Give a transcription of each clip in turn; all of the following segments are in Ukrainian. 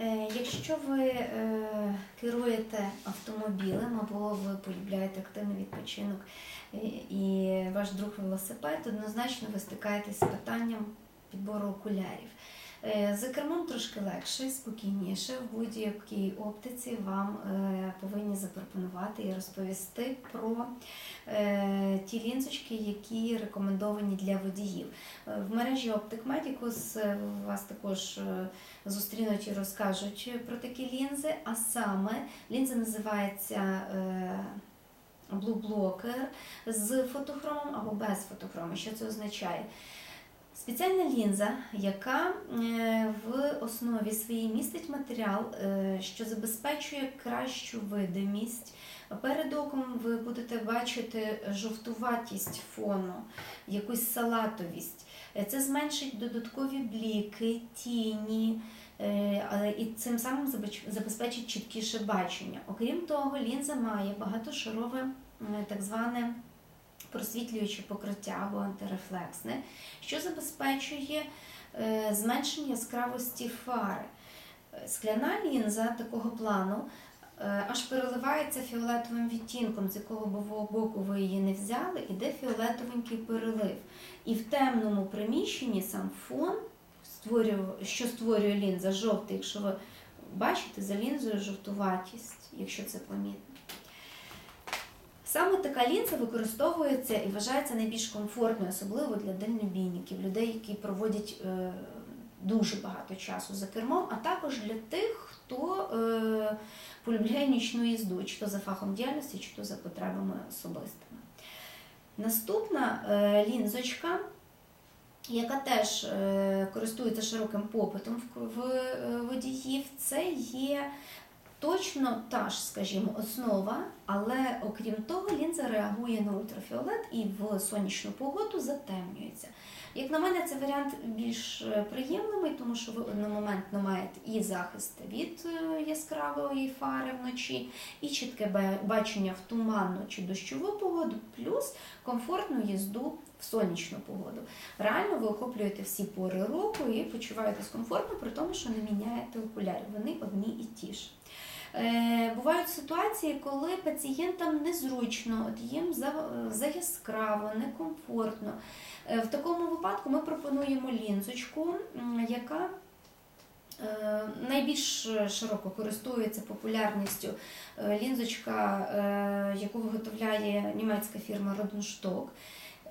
Е, Якщо ви е, керуєте автомобілем або ви полюбляєте активний відпочинок е, і ваш друг велосипед, однозначно ви стикаєтесь з питанням підбору окулярів. Е, За кермом трошки легше, спокійніше. В будь-якій оптиці вам е, повинні запропонувати і розповісти про е, ті лінзочки, які рекомендовані для водіїв. В мережі Optic Medicus вас також зустрінуть і розкажуть про такі лінзи, а саме лінза називається Blocker з фотохромом або без фотохрому. Що це означає? Спеціальна лінза, яка е, в основі своїй містить матеріал, е, що забезпечує кращу видимість. Перед оком ви будете бачити жовтуватість фону, якусь салатовість. Е, Це зменшить додаткові бліки, тіні, і цим самим забезпечить чіткіше бачення. Окрім того, лінза має багатошарове так зване просвітлююче покриття або антирефлексне, що забезпечує е, зменшення яскравості фари. Скляна лінза такого плану е, аж переливається фіолетовим відтінком, з якого бо- боку ви її не взяли, іде фіолетовенький перелив. І в темному приміщенні сам фон, що створює лінза, жовтий, якщо ви бачите за лінзою жовтуватість, якщо це помітно. Саме така лінза використовується і вважається найбільш комфортною, особливо для дальнобійників, людей, які проводять е, дуже багато часу за кермом, а також для тих, хто е, полюбляє нічну їзду, чи то за фахом діяльності, чи то за потребами особистими. Наступна е, лінзочка, яка теж користується широким попитом в, водіїв, це є точно та ж, скажімо, основа, але окрім того, лінза реагує на ультрафіолет і в сонячну погоду затемнюється. Як на мене, це варіант більш е, приємний, тому що ви одномоментно маєте і захист від е, яскравої фари вночі, і чітке бачення в туманну чи дощову погоду, плюс комфортну їзду в сонячну погоду. Реально ви охоплюєте всі пори року і почуваєтесь комфортно, при тому, що не міняєте окулярів. Вони одні і ті ж. Е, Бувають ситуації, коли пацієнтам незручно, от їм за, за яскраво, некомфортно. Е, В такому випадку ми пропонуємо лінзочку, яка е, найбільш широко користується популярністю. Е, Лінзочка, е, яку виготовляє німецька фірма.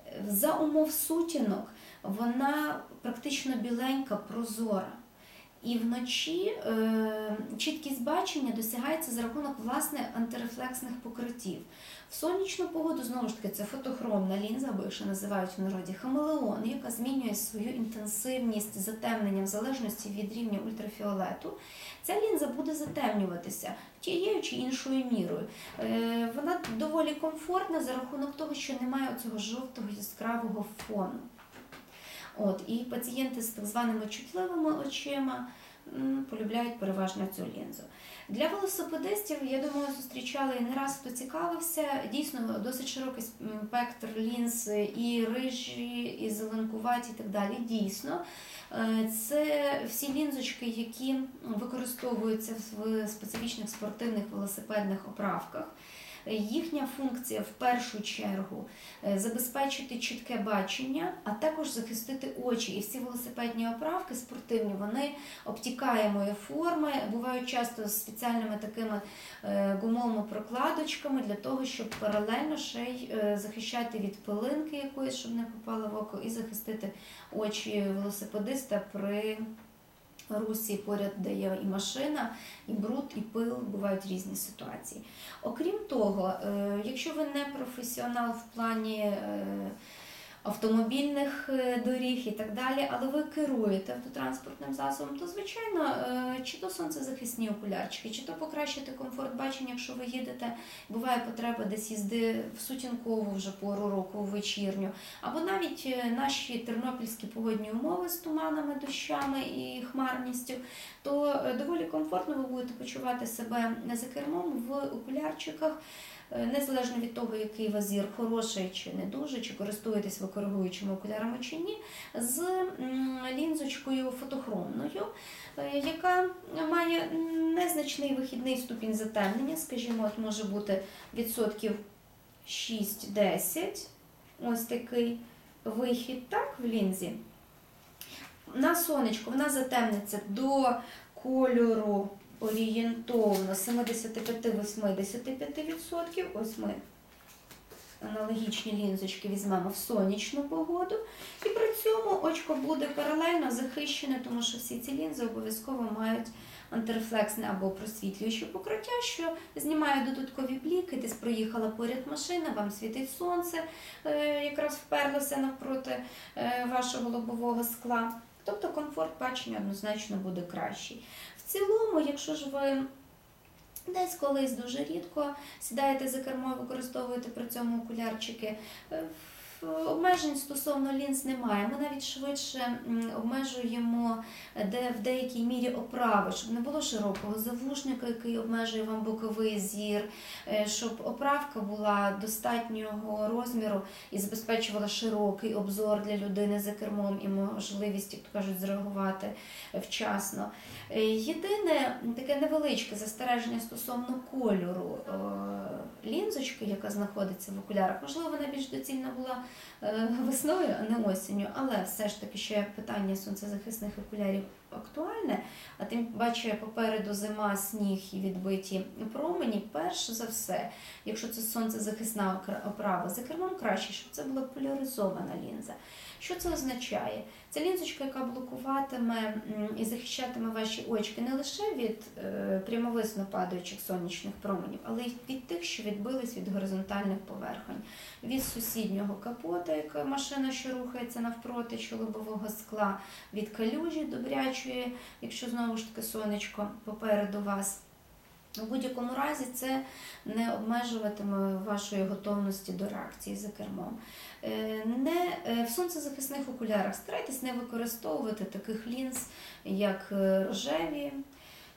Е, За умов сутінок вона практично біленька, прозора. І вночі е, чіткість бачення досягається за рахунок власне антирефлексних покриттів. В сонячну погоду, знову ж таки, це фотохромна лінза, або як ще називають в народі хамелеон, яка змінює свою інтенсивність затемнення в залежності від рівня ультрафіолету. Ця лінза буде затемнюватися тією чи іншою мірою. Е, вона доволі комфортна за рахунок того, що немає цього жовтого яскравого фону. От, і пацієнти з так званими чутливими очима полюбляють переважно цю лінзу. Для велосипедистів, я думаю, зустрічали і не раз хто цікавився. Дійсно, досить широкий спектр лінз, і рижі, і зеленкуваті, і так далі. Дійсно, Е, це всі лінзочки, які використовуються в специфічних спортивних велосипедних оправках. Їхня функція в першу чергу е, забезпечити чітке бачення, а також захистити очі. І всі велосипедні оправки спортивні, вони обтікаємої форми, бувають часто з спеціальними такими е, гумовими прокладочками для того, щоб паралельно ще й е, захищати від пилинки якоїсь, щоб не попала в око, і захистити очі велосипедиста при русі поряд, де є і машина, і бруд, і пил, бувають різні ситуації. Окрім того, е, якщо ви не професіонал в плані е, автомобільних е, доріг і так далі, але ви керуєте автотранспортним засобом, то звичайно, е, чи то сонцезахисні окулярчики, чи то покращити комфорт бачення, якщо ви їдете, буває потреба десь їзди в сутінкову вже пору року, в вечірню, або навіть е, наші тернопільські погодні умови з туманами, дощами і хмарністю, то доволі комфортно ви будете почувати себе за кермом в окулярчиках. Е, незалежно від того, який у вас зір хороший чи не дуже, чи користуєтесь ви окулярами чи ні, з лінзочкою фотохромною, е, яка має незначний вихідний ступінь затемнення, скажімо, от може бути відсотків 6-10. Ось такий вихід, так, в лінзі. На сонечко вона затемниться до кольору орієнтовно 75-85%. Ось ми аналогічні лінзочки візьмемо в сонячну погоду. І при цьому очко буде паралельно захищене, тому що всі ці лінзи обов'язково мають антирефлексне або просвітлююче покриття, що знімає додаткові бліки, десь проїхала поряд машина, вам світить сонце, е, якраз вперлося навпроти е, вашого лобового скла. Тобто комфорт бачення однозначно буде кращий. Цілому, якщо ж ви десь колись дуже рідко сідаєте за кермо, використовуєте при цьому окулярчики, е, обмежень стосовно лінз немає. Ми навіть швидше обмежуємо де в деякій мірі оправи, щоб не було широкого завушника, який обмежує вам боковий зір, е, щоб оправка була достатнього розміру і забезпечувала широкий обзор для людини за кермом і можливість, як то кажуть, зреагувати вчасно. Е, Єдине таке невеличке застереження стосовно кольору е, лінзочки, яка знаходиться в окулярах. Можливо, вона більш доцільна була е, весною, а не осінню, але все ж таки ще питання сонцезахисних окулярів актуальне. А тим паче попереду зима, сніг і відбиті промені. Перш за все, якщо це сонцезахисна оправа, за кермом краще, щоб це була поляризована лінза. Що це означає? Це лінзочка, яка блокуватиме і захищатиме ваші очки не лише від е, прямовисно падаючих сонячних променів, але й від тих, що відбились від горизонтальних поверхонь, від сусіднього капота, яка машина, що рухається навпроти чи лобового скла, від калюжі добрячої, якщо знову ж таки сонечко попереду вас. У будь-якому разі це не обмежуватиме вашої готовності до реакції за кермом. Е, Не, е, в сонцезахисних окулярах старайтесь не використовувати таких лінз, як е, рожеві,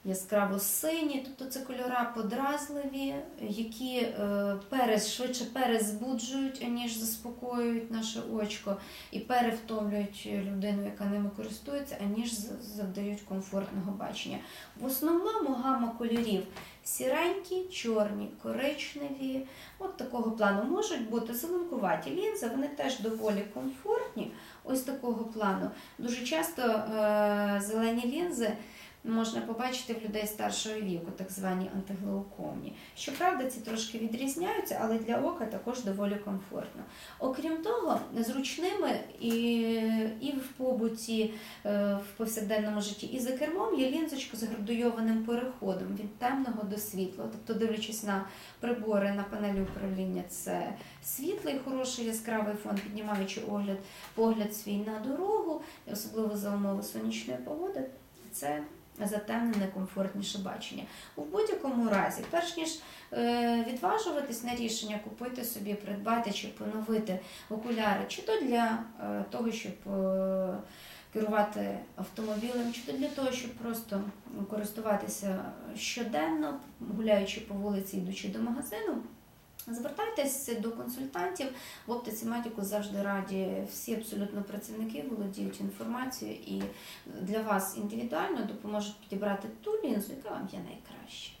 яскраво сині, тобто це кольора подразливі, які е, перез, швидше перезбуджують, аніж заспокоюють наше очко, і перевтомлюють людину, яка ними користується, аніж завдають комфортного бачення. В основному гама кольорів сіренькі, чорні, коричневі, от такого плану можуть бути зеленкуваті лінзи, вони теж доволі комфортні. Ось такого плану. Дуже часто е, зелені лінзи можна побачити в людей старшого віку, так звані антиглаукомні. Щоправда, ці трошки відрізняються, але для ока також доволі комфортно. Окрім того, зручними і, і в побуті, е, в повсякденному житті, і за кермом є лінзочка з градуйованим переходом від темного до світлого. Тобто, дивлячись на прибори на панелі управління, це світлий, хороший яскравий фон, піднімаючи огляд, погляд свій на дорогу, особливо за умови сонячної погоди, це затемнене, комфортніше бачення. У будь-якому разі, перш ніж е, відважуватись на рішення купити собі, придбати чи поновити окуляри, чи то для е, того, щоб е, керувати автомобілем, чи то для того, щоб просто користуватися щоденно, гуляючи по вулиці, йдучи до магазину. Звертайтесь до консультантів в оптиці Медіку завжди раді. Всі абсолютно працівники володіють інформацією і для вас індивідуально допоможуть підібрати ту лінзу, яка вам є найкраще.